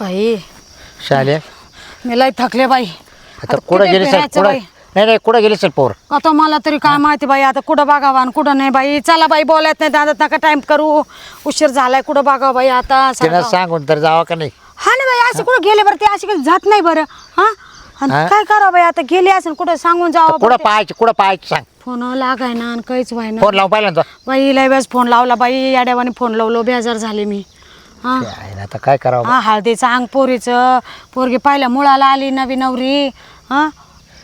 बाई. शाले? मी लय थकले बाई. आता आता कुठं किती गेली सर? फिरायचं कुठं बाई? नाही नाही कुठं गेली सर पोर? आता मला तरी काय माहिती बाई आता कुठं बघावं आणि कुठं नाही बाई. चला बाई बोलायत नाही दादा नका टाइम करू. उशीर झालाय कुठं बघावं बाई आता? तिनं. सांगून तर जावं का नाही? हा ना बाई असे कुठं गेले बरं ते? असे काही जात नाही बरं. हा? आणि? काय करावं बाई आता गेले असेल कुठं सांगून तर जावं कुठं पाहायची कुठं पाहायची सांग? फोन लागाय ना आणि काहीच व्हायना. फोन लावून पाहिलं ना तो. बाई लय वेळेस फोन लावला बाई याड्यावानी फोन लावलो बेजार झाले मी. हा. ना, आता काय करावं हा हळदीचं अंग पोरीचं. पोरगी पाहिल्या मुळाला आली नवी नवरी. हा?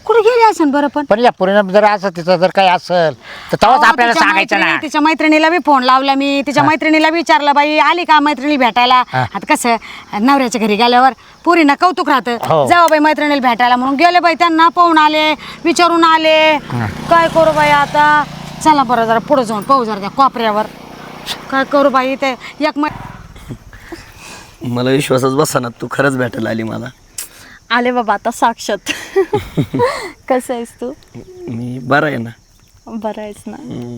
कुठे गेली असेल बरं पण? पण या पोरीनं जर असं तिचं जर काही असेल तर तेव्हाच अहो, आपल्याला तिच्या सांगायचं ना. मैत्रिणी- तिच्या मैत्रिणीला बी फोन लावला मी. तिच्या मैत्रिणीला विचारलं बाई आली का मैत्रिणी भेटायला. आता कसं नवऱ्याच्या घरी गेल्यावर पोरीना कौतुक राहतं. हो. जाऊ बाई मैत्रिणीला भेटायला म्हणून. गेले बाई त्यांना पाहून आले विचारून आले. काय करू बाई आता? चला बरं जरा पुढे जाऊन पाहू जरा त्या कोपऱ्यावर. काय करू बाई ते एक मै मला विश्वासच बसा ना तू खरंच भेटायला आली मला. आले बाबा आता साक्षात. कसं आहेस तू? मी बरं आहे ना. बरं आहेस ना. हम्म.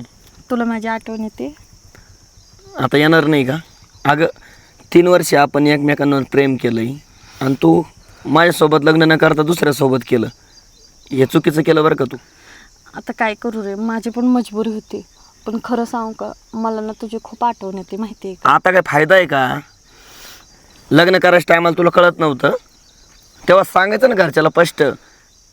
तुला माझी आठवण येते? आता येणार नाही का? अगं तीन वर्षे आपण एकमेकांवर प्रेम केलंय आणि तू माझ्यासोबत लग्न न करता दुसऱ्यासोबत केलं. हे चुकीचं केलं बरं का तू? आता काय करू रे माझी पण मजबुरी होती. पण खरं सांगू का मला ना तुझी खूप आठवण येते माहिती आहे का? आता काय फायदा आहे का? लग्न करायच्या टायमाला तुला कळत नव्हतं. तेव्हा सांगायचं ना घरच्याला स्पष्ट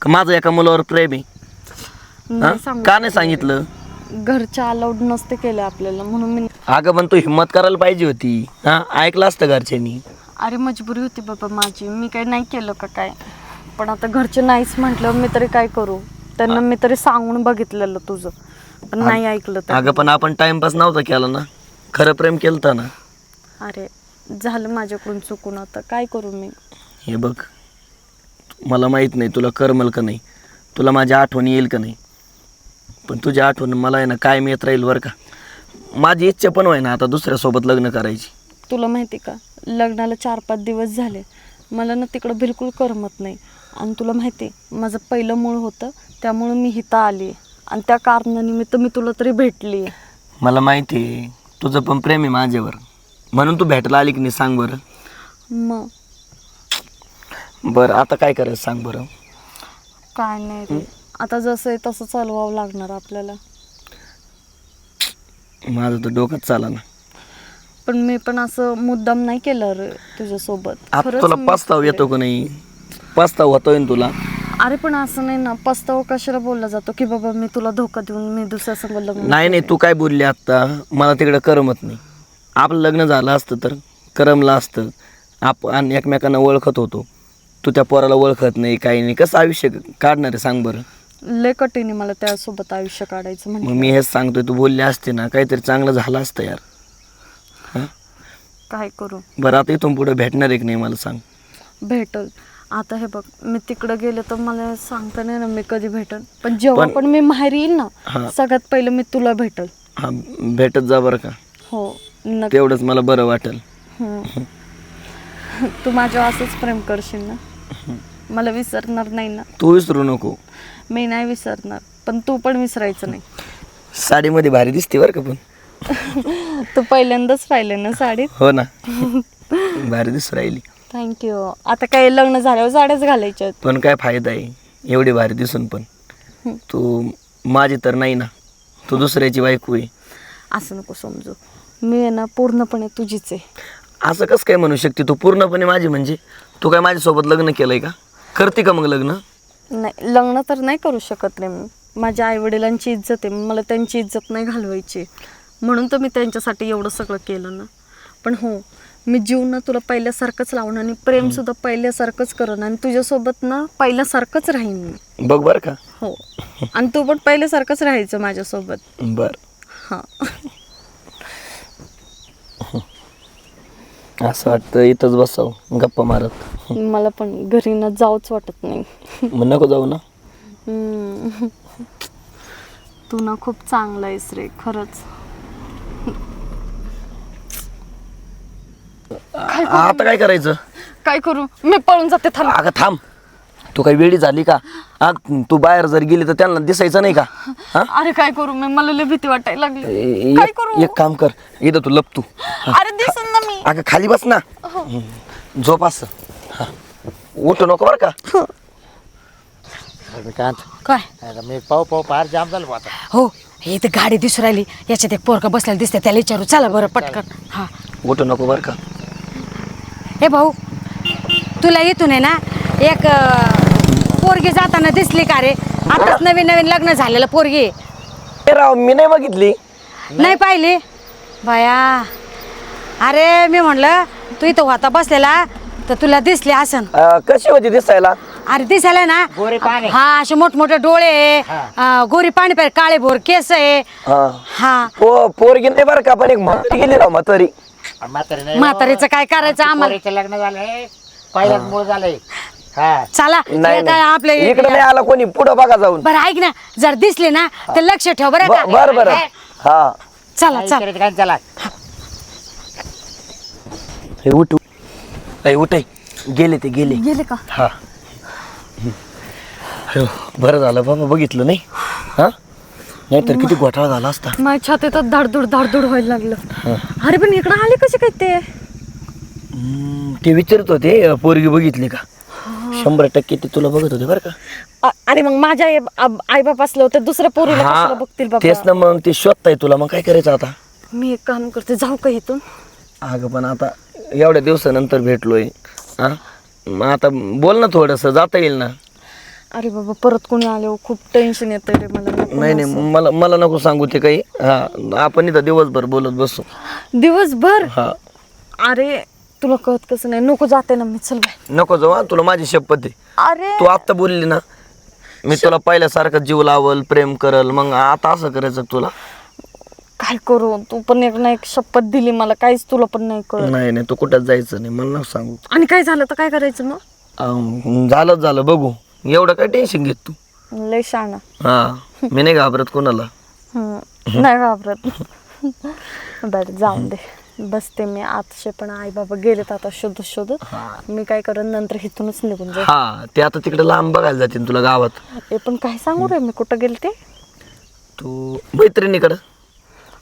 का माझं एका मुलावर प्रेम आहे. हा? नाही सांगू का नाही सांगितलं? घरच्या अलाउड नसते केलं आपल्याला म्हणून मी अगं पण तू हिंमत करायला पाहिजे होती. हां? ऐकलं असतं घरच्यांनी. अरे मजबुरी होती बाबा माझी. मी काही नाही केलं का काय? पण आता घरचे नाहीच म्हटलं मी तरी काय करू? त्यांना मी तरी सांगून बघितलेलं तुझं. पण नाही ऐकलं तर अगं पण आपण टाइमपास नव्हता केला ना. खरं प्रेम केलं ना. अरे झालं माझ्याकडून चुकून. आता काय करू मी? हे बघ मला माहीत नाही तुला करमल का नाही. तुला माझी आठवण येईल का नाही. पण तुझी आठवण मला आहे ना कायम येत राहील बरं का. माझी इच्छा पण आहे ना आता दुसऱ्यासोबत लग्न करायची. तुला माहिती का? लग्नाला चार पाच दिवस झाले. मला ना तिकडं बिलकुल करमत नाही. आणि तुला माहिती आहे, माझं पहिलं मूळ होतं त्यामुळं मी इथं आली. आणि त्या कारणानिमित्त मी तुला तरी भेटली. मला माहिती आहे तुझं पण प्रेम आहे माझ्यावर. म्हणून तू भेटायला आली की नाही सांग बरं. मग. बरं आता काय करायचं सांग बरं. काय नाही रे. आता जसं आहे तसं चालवावं लागणार आपल्याला. माझं तर डोकंच चाला ना पण मी पण असं मुद्दाम नाही केलं रे तुझ्यासोबत. आता खरंच तुला मी पस्ताव. येतो का नाही? पस्ताव होतोय ना तुला? अरे पण असं नाही ना पस्ताव कशाला बोलला जातो की बाबा मी तुला धोका देऊन मी दुसऱ्या संग लग्न नाही नाही तू काय बोलली आत्ता मला तिकडं करमत नाही. आपलं लग्न झालं असतं तर करमलं असतं. आपण एकमेकांना ओळखत होतो. तू त्या पोराला ओळखत नाही काही नाही. कसं आयुष्य काढणार आहे सांग बरं. लय कठीण आहे मला त्यासोबत आयुष्य काढायचं मग म्हणजे मी हेच सांगतोय तू बोलली असते ना काहीतरी चांगलं झालं असतं यार. काय करू? बरं आता इथून पुढे भेटणार आहे की नाही मला सांग. भेटल. आता हे बघ मी तिकडं गेले तर मला सांगता नाही ना मी कधी भेटल पण जेव्हा पण- पण मी बाहेर येईल ना हा. सगळ्यात पहिलं मी तुला भेटल. हा भेटत जा बरं का. हो. नक्की तेवढंच मला बरं वाटेल. हम्म. तू माझ्यावर असंच प्रेम करशील ना? मला विसरणार नाही ना? तू विसरू नको. मी नाही विसरणार पण तू पण विसरायचं नाही. साडीमध्ये भारी दिसते बरं का पण. तू पहिल्यांदाच पाहिले ना साडीत? हो ना. भारी दिसू राहिली. थँक्यू. आता काय लग्न झाल्यावर साड्याच घालायच्या आहेत. पण काय फायदा आहे? एवढी भारी दिसून पण. तू माझी तर नाही ना. तू दुसऱ्याची बायको आहे. असं नको समजू. मी आहे ना पूर्णपणे तुझीच आहे. असं कसं काय म्हणू शकते तू? पूर्णपणे माझी म्हणजे? तू काय माझ्यासोबत लग्न केलंय का? करते का मग लग्न? नाही लग्न तर नाही करू शकत रे मी. माझ्या आईवडिलांची इज्जत आहे. मला त्यांची इज्जत नाही घालवायची. म्हणून तर मी त्यांच्यासाठी एवढं सगळं केलं ना. पण हो मी जीव ना तुला पहिल्यासारखंच लावणं आणि प्रेमसुद्धा पहिल्यासारखंच करण आणि तुझ्यासोबत ना पहिल्यासारखंच राहीन मी. बघ बरं का. हो. आणि तू पण पहिल्यासारखंच राहायचं माझ्यासोबत. बर. हां. असं वाटतं इथंच बसाव गप्पा मारत. मला पण घरी ना जाऊच वाटत नाही. मग नको जाऊ ना? हम्म. तू ना खूप चांगला आहेस रे खरंच. आता काय करायचं? काय करू? मी पळून जाते थांब. अगं थांब. तू काही वेळी झाली का? हा तू बाहेर जर गेली तर त्यांना दिसायचं नाही का? हा? अरे काय करू? मी मला लय भीती वाटायला लागली. काय एक करू? एक काम कर. इथं तू लप तू. अरे दिसन ना मी. अगं खाली बस ना. झोप असं. हा. उठू नको बरं का. मी काय? आता मी पाहू पाहू फार जाम झालं बुवा आता. हो. हे इथे गाडी दिसू राहिली. याच्यात एक पोरका बसलेला दिसते त्याला विचारू. चला बरं पटकन. हा. उठू नको बरं का. हे भाऊ तुला इथून आहे ना एक अं, पोरगी जाताना दिसली का रे? आताच नवीन नवीन लग्न झालेलं पोरगी. आहे. ए राव मी नाही बघितली. नाही पाहिली? बाया. अरे मी म्हणलं तू इथं होता बसलेला तर तुला दिसली असन. अं, कशी होती दिसायला? अरे दिसायला ना. गोरी पाणी. हा असे मोठमोठे डोळे आहे. अं, गोरी पाणी पाहिजे काळे भोर केस आहे. हा. हा. पो पोरगी नाही बरं का पण एक म्हातारी गेली राव म्हातारी. म्हातारीचं काय करायचं आम्हाला? लग्न झालंय. पहिल्याच मूळ झालंय. हा. चला नाही काय आपले नाही. इकडे नाही आला कोणी पुढं बघा जाऊन. बरं ऐक ना जर दिसले ना तर लक्ष ठेव बरं ब- बर बर. हा. चला चला. काय चला. हे उठ उठ. गेले ते गेले. गेले का? हा. अयो, बरं झालं बाबा बघितलं नाही. हा? नाहीतर किती घोटाळा झाला असता. माझ्या छातीत धाडधूड धाडधूड व्हायला लागलं. अरे पण इकडं आले कसे काय ते? हम्म, ते विचारत होते पोरगी बघितली का? शंभर टक्के ते तुला बघत होते बरं का. अ- अरे मग माझ्या आई बाप असलं होतं दुसऱ्या पोरीला कशाला बघतील तेच ना मग ते शोधताय तुला मग काय करायचं आता? मी एक काम करते जाऊ का इथून? अगं पण आता एवढ्या दिवसानंतर भेटलोय हा? मग आता बोल ना थोडंसं जाता येईल ना? अरे बाबा परत कोणी आले हो, खूप टेन्शन येतं रे मला नको नाही नाही मला मला नको सांगू ते काही. हा आपण इथं दिवसभर बोलत बसू. दिवसभर? हा. अरे तुला कळत कसं नाही. नको जाते ना मी. चल बाय. नको जाऊ हा, तुला माझी शपथ आहे. अरे! तू आत्ता बोलली ना मी तुला पहिल्यासारखं जीव लावल प्रेम करल मग आता असं करायचं का तुला? काय करू? तू पण एक ना एक शपथ दिली मला. काहीच तुला पण नाही कळत. नाही नाही तू कुठंच जायचं नाही मला नको सांगू. आणि काय झालं? तर काय करायचं मग? अं, झालंच झालं बघू. एवढं काय टेन्शन घेत तू? लय शाणा हा मी नाही घाबरत कोणाला. हम्म, नाही घाबरत. बरं जाऊन दे. बसते मी आतशे पण आई बाबा गेलेत आता शोधत शोधत. मी काय करत नंतर इथूनच निघून जाईल हा ते आता तिकडे लांब बघायला जातील तुला गावात. हे पण काय सांगू रे मी कुठं गेले ते? तू मैत्रिणीकडं.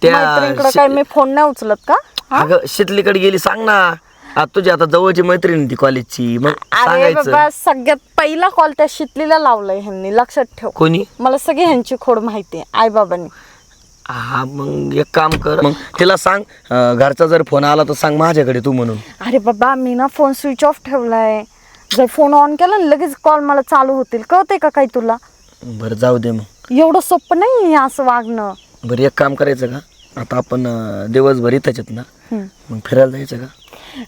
त्या मैत्रिणीकडे काय मी फोन नाही उचलत का? अगं शितलीकडे गेली सांग ना. आता तुझी आता जवळची मैत्रीण ती कॉलेजची. मग अरे सांगायचं. बाबा सगळ्यात पहिला कॉल त्या शितलीला लावलाय ह्यांनी. लक्षात ठेव. कोणी? मला सगळी ह्यांची खोड माहिती आहे आई बाबांनी हा मग एक काम कर. मग? तिला सांग अं, घरचा जर फोन आला तर सांग माझ्याकडे तू म्हणून. अरे बाबा मी ना फोन स्विच ऑफ ठेवलाय. जर फोन ऑन केला ना लगेच कॉल मला चालू होतील. कळते का काही तुला? बरं जाऊ दे मग. एवढं सोपं नाही असं वागणं. बरं एक काम करायचं का? आता आपण अं, दिवसभर इथंच आहेत ना? हम्म. मग फिरायला जायचं का?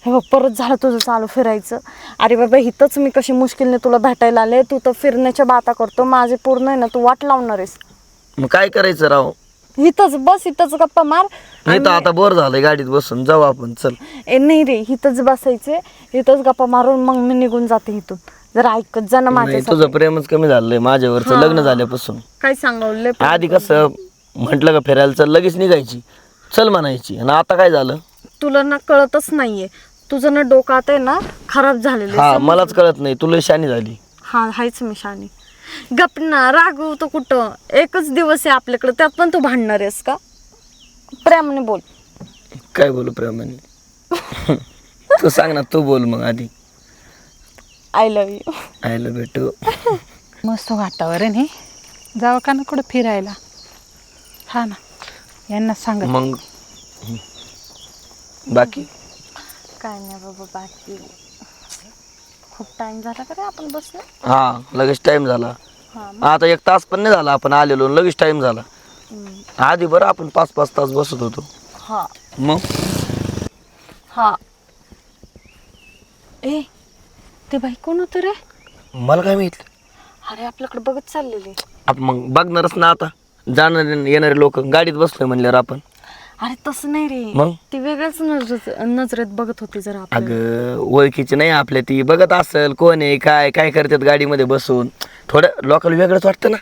हे बघ परत झालं तुझं चालू फिरायचं. अरे बाबा इथंच मी कशी मुश्किलने तुला भेटायला आले. तू तर फिरण्याच्या बाता करतो. माझे पूर्ण आहे ना तू वाट लावणार आहेस. मग काय करायचं राव? इथंच बस इथंच गप्पा मार. नाही तर आता बोर झालंय गाडीत बसून. जाऊ आपण चल. ए नाही रे इथंच बसायचे इथंच गप्पा मारून मग मी निघून जाते इथून. जर ऐकत जा ना नाही माझ्या तुझं प्रेमच कमी झालंय. माझ्यावरचं लग्न झाल्यापासून. काय सांगवले आधी कसं म्हटलं का फिरायला चल लगेच निघायची. चल म्हणायची. आणि आता काय झालं? तुला ना कळतच नाहीये. तुझं ना डोकं आता आहे ना खराब झालेलं आहे. हा मलाच कळत नाही. तुला शानी झाली. हा हायच मी शानी गप ना रागव तो कुठं? एकच दिवस आहे आपल्याकडे त्यात पण तू भांडणार आहेस का? प्रेमाने बोल. काय बोलू प्रेमाने? तू सांग ना तू बोल मग आधी. आय लव्ह यू आयला भेटू मस्त वातावरण आहे. जावं का ना कुठं फिरायला? हा ना यांना सांगा. मग? बाकी? काय नाही बाबा बाकी. खूप टाइम झाला का रे आपण बसलो? हा लगेच टाइम झाला. हा आता एक तास पण नाही झाला आपण आलेलो लगेच टाइम झाला. आधी बरं आपण पाच पाच तास बसत होतो. हा. मग? हा. ए ते बाई कोण होतं रे? मला काय माहीत? अरे आपल्याकडे बघत चाललेली. आपण मग बघणारच ना आता. जाणारे येणारे लोक गाडीत बसलोय म्हणल्यावर आपण. अरे तसं नाही रे. मग? ती वेगळ्याच नजरेत नजरेत बघत होती जरा आपल्याला. अगं ओळखीची नाही आपल्या ती. बघत असेल कोण आहे काय काय करतात गाडीमध्ये बसून. थोडं लोकांना वेगळंच वाटतं ना?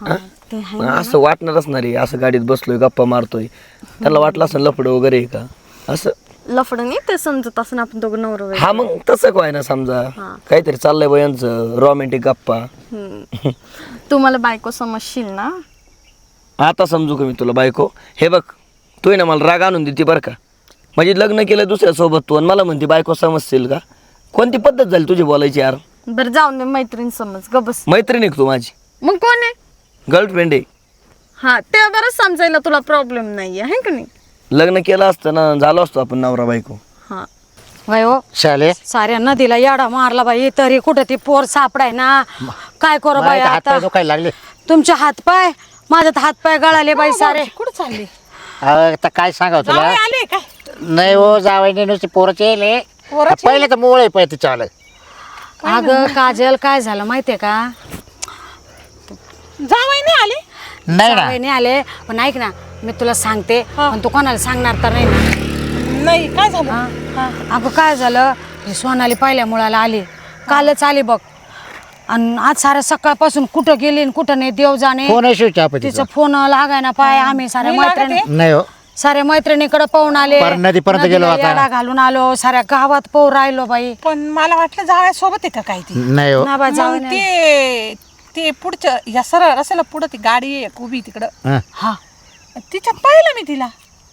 हा, ते आहे. मग असं वाटणारच ना रे. असं गाडीत बसलोय गप्पा मारतोय. त्याला वाटलं असं लफडं वगैरे आहे का? असं. लफडं नाही ते समजत असं आपण दोघं नवरा बायको. हा मग तसं काय ना समजा? हा. काहीतरी चाललंय बयांचं रोमॅन्टिक गप्पा. हम्म. तू मला बायको समजशील ना? आता समजू का मी तुला बायको? हे बघ तू आहे ना मला राग आणून देते बरं का? म्हणजे लग्न केलं दुसऱ्यासोबत तू आणि मला म्हणते बायको समजतील का? कोणती पद्धत झाली तुझी बोलायची यार? बरं जाऊन दे मैत्रीण समज ग बस. मैत्रीण आहे का तू माझी? मग कोण आहे? गर्लफ्रेंड आहे. हा ते बरं समजायला तुला प्रॉब्लेम नाहीये आहे का नाही? लग्न केलं असतं ना झालो असतो आपण नवरा बायको. हा. वय हो शाले. साऱ्या नदीला याडा मारला बाई तरी कुठं ती पोर सापडाय ना? काय करू बाई हात आता? दुखायला लागले. तुमचे हातपाय माझे तर हातपाय गळाले बाई सारे. कुठं चालली? अहो, आता काय सांगावं तुला? जावई आले काय? नाही हो जावायने नुसते पोरचे येले पोरंच पहिले तर मोळ आहे पहिले तिच्या आलं. अगं काजल काय झालं माहितीये का? जावई नाही आले? नाही ना. जावई नाही आले. पण ऐक ना मी तुला सांगते पण तू कोणाला सांगणार तर नाही ना? नाही काय झालं? हा? अगं काय झालं? ही सोनाली पहिल्या मुळाला आली. कालच आली बघ. आणि आज साऱ्या सकाळपासून कुठं गेली आणि कुठं नाही देव जाणे. फोन शिवच्या आपण तिचा फोन लागाय ना पाय आम्ही साऱ्या लागते? मैत्रिणी नाही हो. साऱ्या मैत्रिणीकडे पाहून आले. पर नदीपर्यंत गेलो नदीला आता. येडा घालून आलो साऱ्या गावात पाहू राहिलो बाई. पण मला वाटलं जावया सोबत आहे का काय ती? नाही हो. ना बा जावई मग नाही. ते ते पुढच्या या सरळ रस्त्याला पुढं ती गाडी आहे एक उभी तिकडं. हं. हा. तिच्यात पाहिलं मी तिला.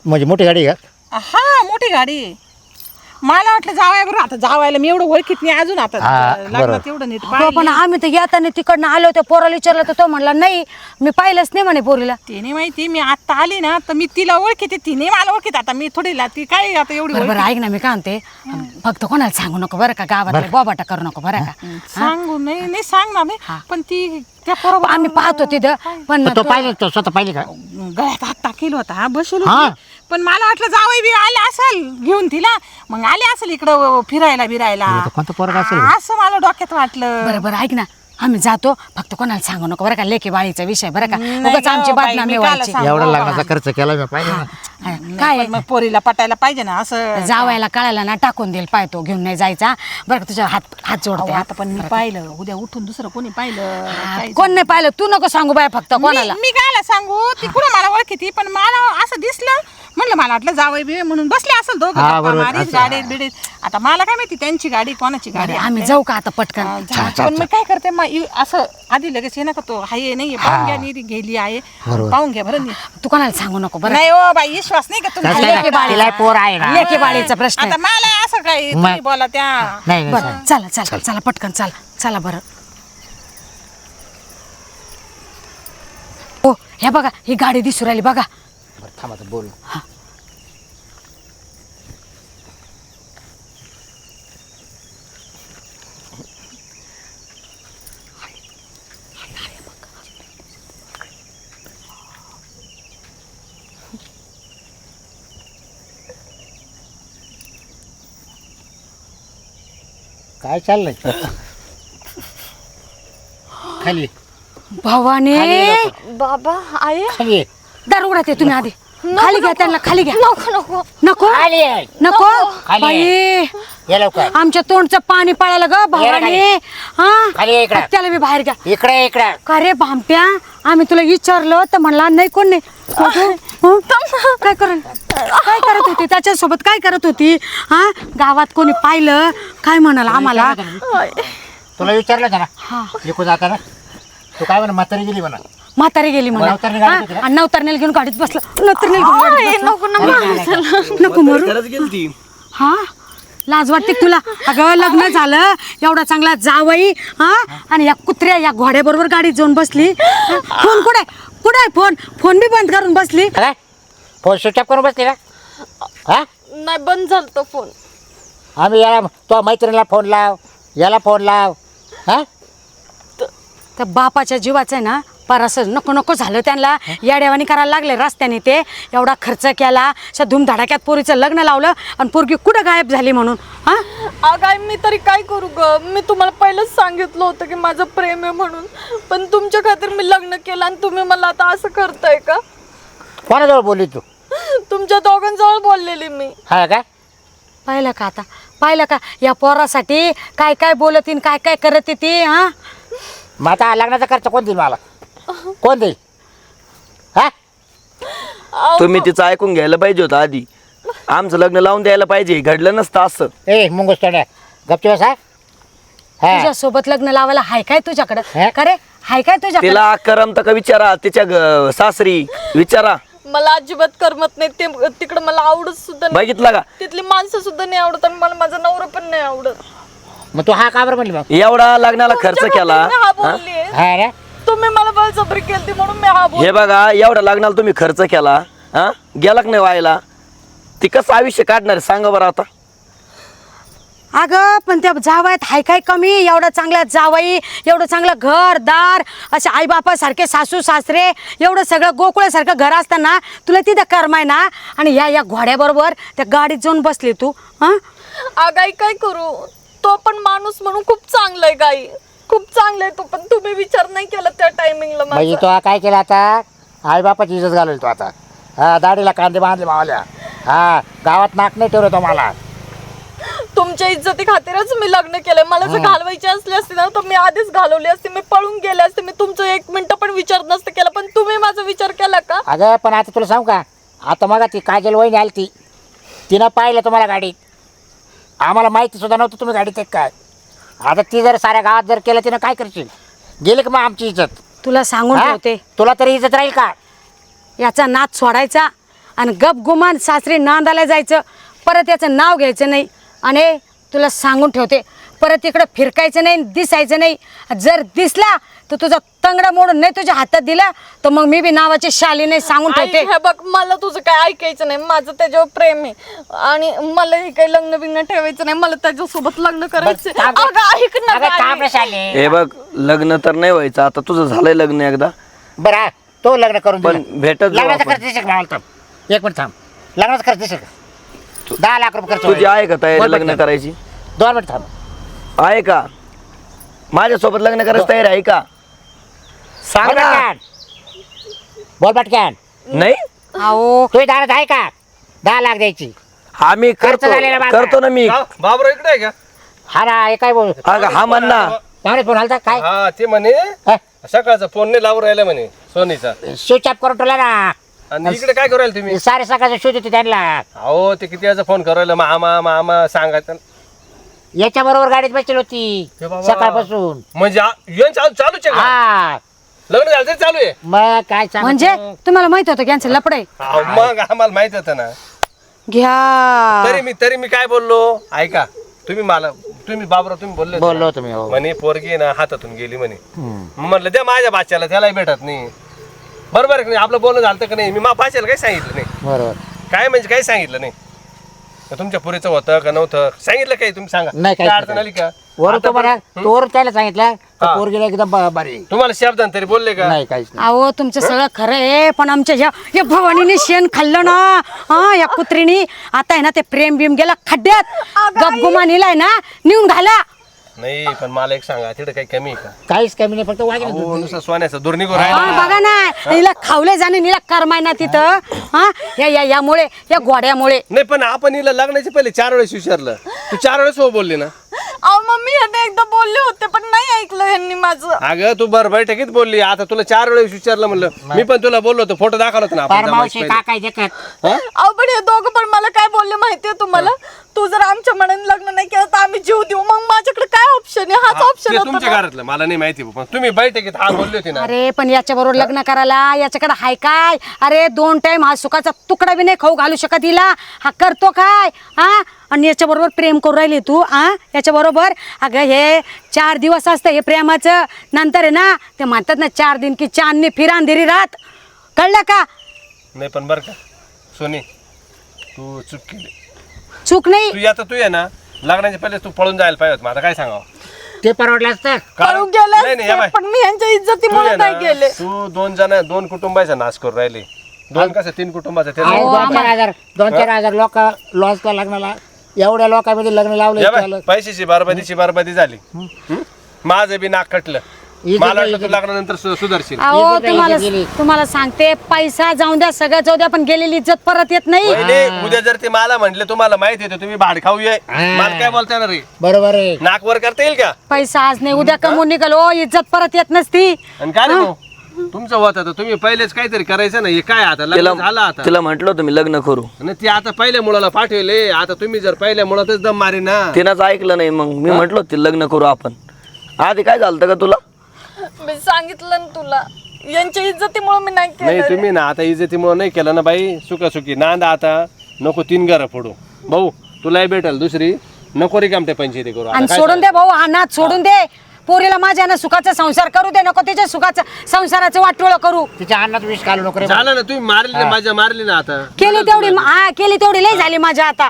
म्हणजे मोठी गाडी आहे का? हा मोठी गाडी आहे. मला वाटलं जावाय बरोबर आता जावायला मी एवढं ओळखीत नाही अजून. आता हा, लग्नात बरोबर. एवढं नीट हो पाहिलं. पण आम्ही तर येताना तिकडनं आलो होतो पोराला विचारलं तर तो म्हणला नाही मी पाहिलंच नाही म्हणे पोरीला. ते नाही माहिती मी आता आली ना तर मी तिला ओळखीते ती नाही मला ओळखीत आता मी थोडी ला ती काय आता एवढी बरं बरं ओळखीत. ऐक ना मी काय म्हणते फक्त कोणाला सांगू नको बरं का गावात बोबाटा करू नको बरं का? सांगू नाही नाही सांगणार हा. पण ती त्या बरोबर आम्ही पाहतो तिथं पण तो पाहिले तो स्वतः पाहिले का? गळ्यात हात टाकेल होता हा बसेल हा. होती. पण मला वाटलं जावई बी आले असेल घेऊन तिला. मग आले असेल इकडं फिरायला बिरायला. तो कोणता पोरगा असेल? असं मला डोक्यात वाटलं. बरं बरं ऐक ना. आम्ही जातो. फक्त कोणाला सांगू नको. बरं का लेकी बाळीचा विषय बरं का? नाही उगाच आमची गं बाई, बदनामी मी काला व्हायची. सांगू? एवढा बाबा. लग्नाचा खर्च केला मी पाहिजे ना. हा, काय पण मग पोरीला पटायला पाहिजे ना असं. जावायला कळायला ना टाकून देईल पाय तो घेऊन नाही जायचा. बरं का तुझ्या हात हात अहो, जोडते आता पण मी पाहिलं. उद्या उठून दुसरं कोणी पाहिलं? हा, काय कोण नाही पाहिलं? तू नको सांगू बाय फक्त कोणाला. मी मी कायला सांगू? ती कुठं मला ओळखीती पण मला असं दिसलं म्हणलं मला वाटलं जावई बी म्हणून बसले असेल दोघं. हा, गप्पा बरोबर. मारीत, असं. गाडीत बिडीत. आता मला काय माहिती त्यांची गाडी कोणाची गाडी. आम्ही जाऊ का आता हा, पटकन जा. पण मी काय करते मग इ- असं आधी लगेच ये ना का तो हाय नाही पाहून घ्या गेली आहे. पाहून घ्या बरं. तू कोणाला सांगू नको बरं? नाही हो बाई विश्वास नाही का तिला पोर आहे ना? लेकी बाळीचा प्रश्न आहे. आता मला असं काय मग- तुम्ही बोला त्या. नाही नाही बरं चला चला चला पटकन चला चला बरं. हो हे बघा ही गाडी दिसू राहिली बघा. थांबा बोल काय चाललंय? खाली. भवानी खाली ये लवकर. बाबा आई खाली. ये. दार उघडा तुम्ही आधी. खाली घ्या त्यांना खाली घ्या. नको नको. नको? खाली ये. नको? खाली बाई ये लवकर. आमच्या तोंडचं पाणी पळालं ग भवानी. हा? खाली ये इकडं. त्याला मी बाहेर घ्या. इकडे ये, इकडे. का रे भामट्या? आम्ही तुला विचारलं तर म्हणला नाही कोण नाही? मग तू, हं? काय कर काय करत होती? त्याच्यासोबत काय करत होती? हा? गावात कोणी पाहिलं? काय म्हणाल आम्हाला? तुला विचारलं का ना? हा. इकडून जाता ना तू काय म्हणा म्हातारी गेली म्हणा. म्हातारी गेली म्हणा. नवतरणी गाडीत होती का? हा, आणि नवतरणीला घेऊन गाडीत बसलं. नवतरणीला घेऊन गाडीत बसलं. नको ना नको मरू. खरंच गेली ती हा? लाज वाटते का तुला? अगं लग्न झालं. एवढा चांगला जावई हा? आणि या कुत्र्या या घोड्याबरोबर गाडीत जाऊन बसली. हा? फोन कुठे? कुठे आहे फोन? फोन बी बंद करून बसली. काय फोन स्विच ऑफ करून बसली का? हा? नाही बंद झालं तो फोन. आम्ही याला तो मैत्रिणीला फोन लाव याला फोन लाव. हा? त्या बापाच्या जीवाचं आहे ना पर असं नको नको झालं त्यांना. याड्यावानी करायला लागले रस्त्याने ते. एवढा खर्च केला. अशा धूमधडाक्यात पोरीचं लग्न लावलं आणि पोरगी कुठं गायब झाली म्हणून? हा? अगं आई मी तरी काय करू ग? मी तुम्हाला पहिलंच सांगितलं होतं की माझं प्रेम आहे म्हणून. पण तुमच्या खातीर मी लग्न केलं आणि तुम्ही मला आता असं करताय का? कोणाजवळ बोलली तू? तुमच्या दोघांजवळ बोललेली मी. हा का? पाहिलं का आता? पाहिलं का? या पोरासाठी काय काय बोलत काय काय करत ती हा? मग आता लग्नाचा खर्च कोण देईल मला? कोण देईल हा? तुम्ही तिचं ऐकून घ्यायला पाहिजे होतं आधी. आमचं लग्न लावून द्यायला पाहिजे घडलं नसतं असं. ए मुंगूस तोंड्या गपची बस हा हा. तुझ्या सोबत लग्न लावायला हाय काय तुझ्याकडं? हे? का रे हाय काय तुझ्याकडे? तिला करमत का विचारा तिच्या ग- सासरी विचारा. मला अजिबात करमत नाही ते तिकडं मला आवडत सुद्धा नाही. बघितला का? तिथली माणसं सुद्धा नाही आवडत आणि मला माझा नवरा पण नाही आवडत. मग तू हा का बरं म्हणली मग? एवढा लग्नाला खर्च तुमच्या केला बाबतीत मी हा हा? बोलली. हा रे तुम्ही मला बळजबरी केली म्हणून मी हा हे बघा एवढा लग्नाला तुम्ही खर्च केला हा? गेला का नाही व्हायला. ती कसं आयुष्य काढणार आहे? सांगा बरं आता. अगं पण त्या जावयात हाय काय कमी? एवढं चांगलं जावई एवढं चांगलं घर दार असे आईबापासारखे सासू सासरे एवढं सगळं गोकुळासारखं घर असताना तुला तिथं करमाय ना? आणि या या घोड्याबरोबर त्या गाडीत जाऊन बसली तू हां? आगाई काय करू? तो पण माणूस म्हणून खूप चांगला आहे गाई. खूप चांगला आहे तो पण तुम्ही विचार नाही केला त्या टायमिंगला म्हणजे माझा. तो काय केला आता? आई बापाची इज्जत घालवली तो आता. हा दाढीला कांदे बांधले मावल्या. हा गावात नाक नाही ठेवलं तो मला. तुमच्या इज्जती खातीरच मी लग्न केलंय. मला जर घालवायची असली असती ना तर मी आधीच घालवली असती. मी पळून गेले असते. मी तुमचं एक मिनिट पण विचार नसतं केला. पण तुम्ही माझा विचार केला का? अगं पण आता तुला सांगू का? आता मग ती काजल वहिनी आली ती तिनं पाहिलं तुम्हाला गाडीत. आम्हाला माहिती सुद्धा नव्हतं तुम्ही गाडीत एक काय. आता ती जर साऱ्या गावात जर केलं तिनं काय करशील? गेली का मग आमची इज्जत? तुला सांगून हा? ठेवते. तुला तरी इज्जत राहील का? याचा नाद सोडायचा आणि गप गुमान सासरी नांदायला जायचं. परत याचं नाव घ्यायचं नाही. आणि तुला सांगून ठेवते परत इकडं फिरकायचं नाही दिसायचं नाही. जर दिसला तर तुझा तंगडा मोडून नाही तुझ्या हातात दिला तर मग मी बी नावाची शाली नाही सांगून आई, ठेवते. हे बघ मला तुझं काय ऐकायचं नाही. माझं त्याच्यावर प्रेम आहे. आणि मला हे काही लग्न बिग्न ठेवायचं नाही. मला त्याच्यासोबत लग्न करायचं. अगं ऐक ना अगं. हे बघ लग्न तर नाही व्हायचं. आता तुझं झालंय लग्न एकदा. बरं हा, तो लग्न करून पण दिलं. भेटत जाऊ लग्नाचा आपण. खर्च देशील का मला थांब एक मिनिट थांब. लग्नाचा खर्च देशील का? दहा लाख रुपये खर्च तुझी होईल. आहे का तयारी लग्न करायची? दोन मिनिट थांब. आहे का माझ्यासोबत लग्न करायची तयारी आहे का सांग बोल ना पटकन. बोल पटकन. नाही? अहो. तुझी दारात आहे का? दहा लाख द्यायची. आम्ही खर्च करतो. झालेला. करतो ना मी. बाबराव इकडे आहे का? हा ना हे काय बोल? अगं हा म्हण ना फोन आलता काय? हा ते म्हणे हा? सकाळचा फोन नाही लावून राहिला म्हणे सोनीचा. स्विच ऑफ करून ठेवला ना. आणि इकडे काय करू राहिले तुम्ही? सारे सकाळचं शोध होते त्यांना. अहो ते किती वेळाचा फोन करू राहिला मामा मामा सांगायचं. याच्या बरोबर गाडीत बसली होती हे बाबा. सकाळपासून. म्हणजे आ- येऊन चालू चालूच आहे का? हा. लग्न झालं तरी चालू आहे. मग काय सांगतो? म्हणजे तुम्हाला माहीत होतं की यांचं लपडे? अहो, मग आम्हाला माहीत होतं ना. घ्या. तरी मी तरी मी काय बोललो? ऐका तुम्ही मला तुम्ही बाबराव तुम्ही बोलले होते बोललो ना. मी हो. म्हणे पोरगी आहे ना हातातून गेली म्हणे. हम्म. म्हणलं द्या माझ्या बाच्याला त्यालाही भेटत नाही. बरोबर आहे का नाही? आपलं बोलणं झालं का नाही? मी मा बाच्याला काही सांगितलं नाही. बरोबर. काय म्हणजे काही सांगितलं नाही. तर तुमच्या पुरीचं होतं का नव्हतं? सांगितलं काही तुम्ही सांगा. नाही, काय अडचण. आली का? आता पण- तो वरून त्याला सांगितलं तर हा. पोरगीला एकदम ब- बरी तुम्हाला शब्दान तरी बोलले का? नाही काहीच नाही. अहो तुमचं सगळं खरं आहे पण आमच्या ह्या या भवानीने शेण खाल्लं ना. हा या कुत्रीनी. आता आहे ना ते प्रेम बिम गेला खड्ड्यात. गपगुमानीला आहे ना नेऊन घाला. नाही पण मला एक सांगा तिकडे काही कमी आहे का? काहीच कमी नाही फक्त हो नुसतं सोन्याचं दूर निघून हा राहिला. बघा ना हिला खावले जाणे हिला करमाय ना तिथं. हा या या यामुळे या गोड्यामुळे नाही पण आपण हिला लग्नाच्या पहिले चार वेळेस विचारलं. तू चार वेळेस हो बोलली ना. अहो मम्मी यांनी एकदा बोलले होते पण नाही ऐकलं यांनी माझं. अगं तू बरं बैठकीत बोलली. आता तुला चार वेळेस विचारलं म्हणलं. मी पण तुला बोललो होतो फोटो दाखवला होता ना मावशी काकाय देखत. अहो पण हे दोघं पण मला काय बोलले माहितीये तुम्हाला? तू जर आमच्या मनाने लग्न नाही केलं तर आम्ही जीव देऊ. मग माझ्याकडे काय ऑप्शन आहे? हाच. ऑप्शन ते होता तुमच्या ना. घरातलं. मला नाही माहिती पण तुम्ही बैठकीत हा बोलली होती ना. अरे पण याच्या बरोबर लग्न करायला याच्याकडे हाय काय? अरे दोन टाइम हा सुखाचा तुकडा बी नाही खाऊ घालू शकत हिला. हा करतो काय? हा? आणि याच्या बरोबर प्रेम करू राहिली तू हा याच्या बरोबर अगं हे चार दिवस असतं हे प्रेमाचं. नंतर आहे ना ते म्हणतात ना चार दिन की चांदनी फिरा अंधेरी रात. कळलं का? नाही पण बरं का. सोनी तू चूक केली. चूक नाही? तू आता तू ये ना लग्नाच्या पहिले तू पळून जायला पाहिजे होतं. मग आता काय सांगावं? ते परवडलं असतं. पळून गेले नाही नाही या असते, बाय. पण मी यांच्या तू इज्जतीमुळे ये नाही ना, गेले तू दोन जण दोन कुटुंबाचा नाश करून राहिले. दोन कसं तीन कुटुंबाचा ते दोन चार हजार दोन चार हजार लोक लॉसला लग्नाला एवढ्या लोकांमध्ये लग्न लावलं या बाय, इतकं पैशाची बरबादीची बरबादी झाली. हं? माझं बी नाक कटलं इज्जत मला नाही, वाटलं तू लग्नानंतर सु- सुधारशील. अहो इज्जत नाही, तुम्हाला इज्जत गेली. तुम्हाला सांगते पैसा जाऊन द्या सगळं जाऊ द्या पण गेलेली इज्जत परत येत नाही. पहिले उद्या जर ते मला म्हटले तुम्हाला माहिती आहे तुम्ही भाड खाऊ ये. मला काय बोलता येणार रे बरोबर आहे. नाक वर करता येईल का? पैसा आज नाही उद्या कमवून निघालो. इज्जत परत येत नसती. आणि काय रे भाऊ? तुमचं होत आता तुम्ही पहिलेच काहीतरी करायचं ना हे काय आता लग्न झालं तिला आता. तिला म्हटलं होतं मी लग्न करू. आणि ते आता पहिल्या मुलाला पाठवले आता तुम्ही जर पहिल्या मुळातच दम मारे ना. तिनंच ऐकलं नाही मग. मी म्हटलं होतं लग्न करू आपण. आधी काय झालं का तुला? मी सांगितलं ना तुला. यांच्या इज्जतीमुळे मी नाही नाही केलं तुम्ही ना आता इज्जतीमुळे नाही केलं ना बाई. सुखासुखी. नांदा आता नको तीन घरं फोडू. भाऊ तुलाही भेटल दुसरी. नको रिकाम ते पंचायती करू. आता आणि काय सोडून दे भाऊ हा नाच सोडून दे. पोरीला माझ्यानं सुखाचा संसार करू दे नको तिच्या सुखाचा संसाराचं वाटोळ करू. तिच्या अन्नात विष घालू नको रे झालं ना तुम्ही मारली ना माझ्या मारली ना आता. केली तेवढी हा केली तेवढी लई झाली माझ्या आता.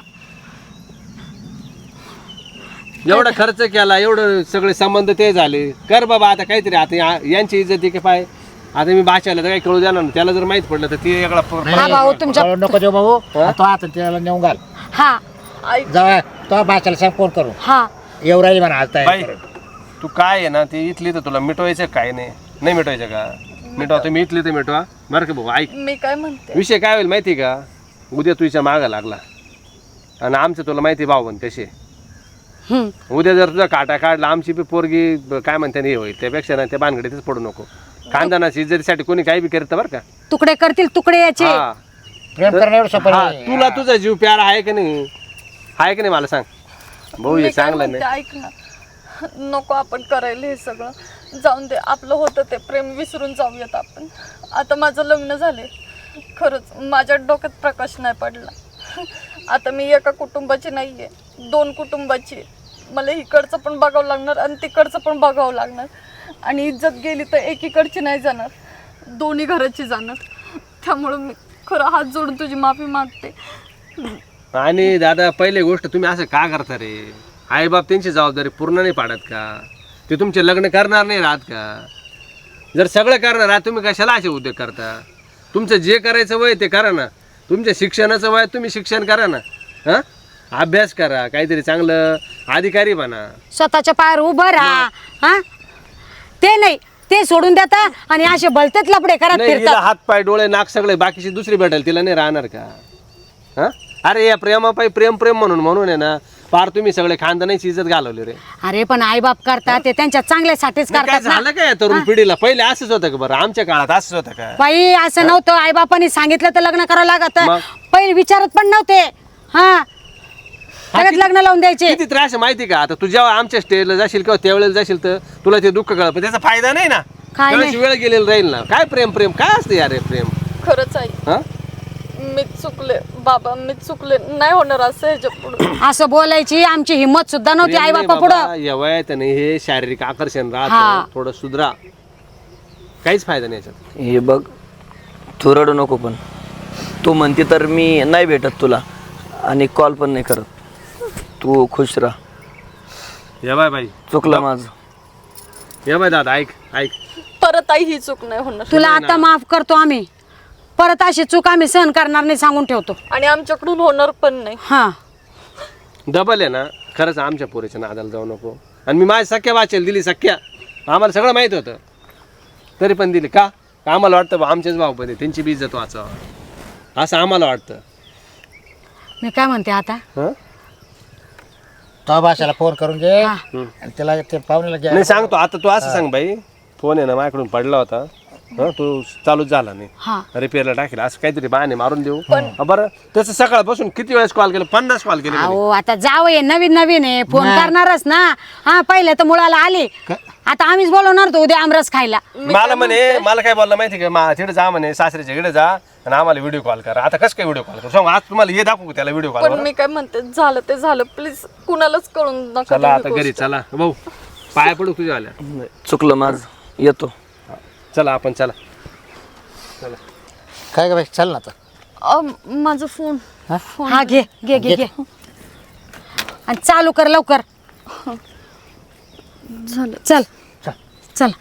एवढा खर्च केला एवढं सगळे संबंध ते झाले. कर बाबा आता काहीतरी आता या- यांची इज्जत की पाय? आता मी भाषाला तर काही कळू देणार नाही. त्याला जर माहीत पडलं तर ती वेगळा प- हा भाऊ तुमच्या कळू नको देऊ भाऊ. तो आता त्याला नेऊन घाल. हा. जाऊ तो भाषेला सांग फोन करू हा. येऊ राहिली म्हणा आज बाई. तू काय आहे ना ती इथली तर तुला मिटवायचं काय नाही. नाही मिटवायचं का? मिटवा तुम्ही इथली तर मिटवा. बरं का भाऊ ऐक. मी काय म्हणते? विषय काय होईल माहिती का? उद्या तुझ्या मागं लागला. आणि आमचं तुला माहिती भाऊ पण कसे हम्म. उद्या जर तुझा काटा काढला आमची बी पोरगी ब- काय म्हणते नाही होईल. त्यापेक्षा ना त्या भानगडीतच पडू नको. खानदानाची इज्जतीसाठी कोणी काही बी करतं बरं का? तुकडे करतील तुकडे याचे. हा. प्रेम करणं एवढं सोपं हा, नाही. तुला तुझा जीव प्यारा आहे का नाही? आहे का नाही मला सांग. भाऊ मी हे काय चांगलं म्हणते नाही ऐक ना. नको आपण करायला हे सगळं. जाऊन दे आपलं होतं ते प्रेम विसरून जाऊयात आपण. आता माझं लग्न झाले खरंच माझ्या डोक्यात प्रकाश नाही पडला. आता मी एका कुटुंबाची नाही आहे दोन कुटुंबाची आहे. मला इकडचं पण बघावं लागणार आणि तिकडचं पण बघावं लागणार. आणि इज्जत गेली तर एकीकडची नाही जाणार दोन्ही घराची जाणार. त्यामुळं मी खरं हात जोडून तुझी माफी मागते. आणि दादा पहिली गोष्ट तुम्ही असं का करता रे? आई बाप त्यांची जबाबदारी पूर्ण नाही पाडत का? ते तुमचे लग्न करणार नाही राहत का? जर सगळं करणार आहात तुम्ही कशाला असे उद्योग करता? तुमचं जे करायचं वय ते करा ना. तुमच्या शिक्षणाचं वय तुम्ही शिक्षण करा ना. हां? अभ्यास करा काहीतरी चांगलं अधिकारी बना. स्वतःच्या पायावर उभं राहा. हा? ते नाही. ते सोडून देता आणि असे बलतेच लपडे करत नाही हिला फिरतात हात पाय डोळे नाक सगळे बाकीची दुसरी भेटेल तिला नाही राहणार का? हां? अरे या प्रेमापायी प्रेम प्रेम म्हणून म्हणून आहे ना. फार तुम्ही सगळे खानदानाची इज्जत घालवली रे. अरे पण आई बाप करतात ते त्यांच्या चांगल्यासाठीच नाही, काय करतात ना. झालं काय या तरुण पिढीला? पहिले असंच होतं का बरं? आमच्या काळात असंच होतं का? बाई असं नव्हतं. आई बापाने सांगितलं तर लग्न करावं लागत. मग? पहिले विचारत पण नव्हते. हा. लगेच लग्न लावून द्यायचे. किती त्रास आहे माहिती का? आता तू जेव्हा आमच्या स्टेजला जाशील किंवा त्यावेळेला जाशील तर तुला ते दुःख कळत पण त्याचा फायदा नाही ना. काय त्यावेळेस वेळ गेलेला राहील ना. काय प्रेम प्रेम? काय असते यार हे प्रेम? खरंच आई हा? मीच चुकले बाबा मीच चुकले नाही होणार असं ह्याच्या पुढे. असं बोलायची आमची हिंमत सुद्धा नव्हती आई बापा पुढं. या वयात आहे ना हे शारीरिक आकर्षण हा. राहत थोडं सुधरा. काहीच फायदा नाही याच्यात. हे बघ तू रडू नको पण. तू म्हणते तर मी नाही भेटत तुला आणि कॉल पण नाही करत. तू खुश राहा. या बाय बाई. चुकलं माझं. या बाय दादा ऐक ऐक. परत आई ही चूक नाही होणार. तुला आता माफ करतो आम्ही. परत अशी चूक आम्ही सहन करणार नाही सांगून ठेवतो. आणि आमच्याकडून होणार पण नाही. हा. डबल आहे ना? खरंच आमच्या पोरीच्या नादाला जाऊ नको. आणि मी माझ्या सख्या वाचेल दिली सख्या. आम्हाला सगळं माहीत होतं. तरी पण दिली. का? का आम्हाला वाटतं बा आमचेच भाऊ पण आहे, त्यांची बी इज्जत वाचावं. असं आम्हाला वाटतं. मी काय म्हणते आता? हं? तो भाषेला फोन करून घे. आणि त्याला ते पाहुण्याला घ्या. नाही सांगतो. आता तू असं सांग बाई. फोन आहे ना माझ्याकडून पडला होता. हं, तू चालूच झाला नाही. हा. रिपेअरला टाकेल असं काहीतरी बहाणे मारून देऊ. बरं. त्याचं सकाळपासून किती वेळेस कॉल केलं? पन्नास कॉल केले म्हणे. अहो आता जावं आहे नवीन नवीन आहे. फोन करणारच ना. हा पहिले तर मुळाला आली. आता आम्हीच बोलवणार तो उद्या आमरस खायला. मला म्हणे मला काय बोललं माहिती का? मा तिकडे जा म्हणे सासऱ्याच्या इकडे जा आणि आम्हाला व्हिडिओ कॉल करा. आता कसं काय व्हिडिओ कॉल करू? सांग आज तुम्हाला हे दाखवू का त्याला व्हिडिओ पण कॉल मी काय म्हणते झालं ते झालं. प्लीज कुणालाच कळून नका चला आता घरी. चला. भाऊ पाया पडू तुझ्या आल्या? चुकलं माझं. येतो. चला आपण चला. चला. काय का चल ना माझा फोन. हा? फोन. हा घे घे घे. घे. आणि चालू कर लवकर. झालं. चल. चल. चल.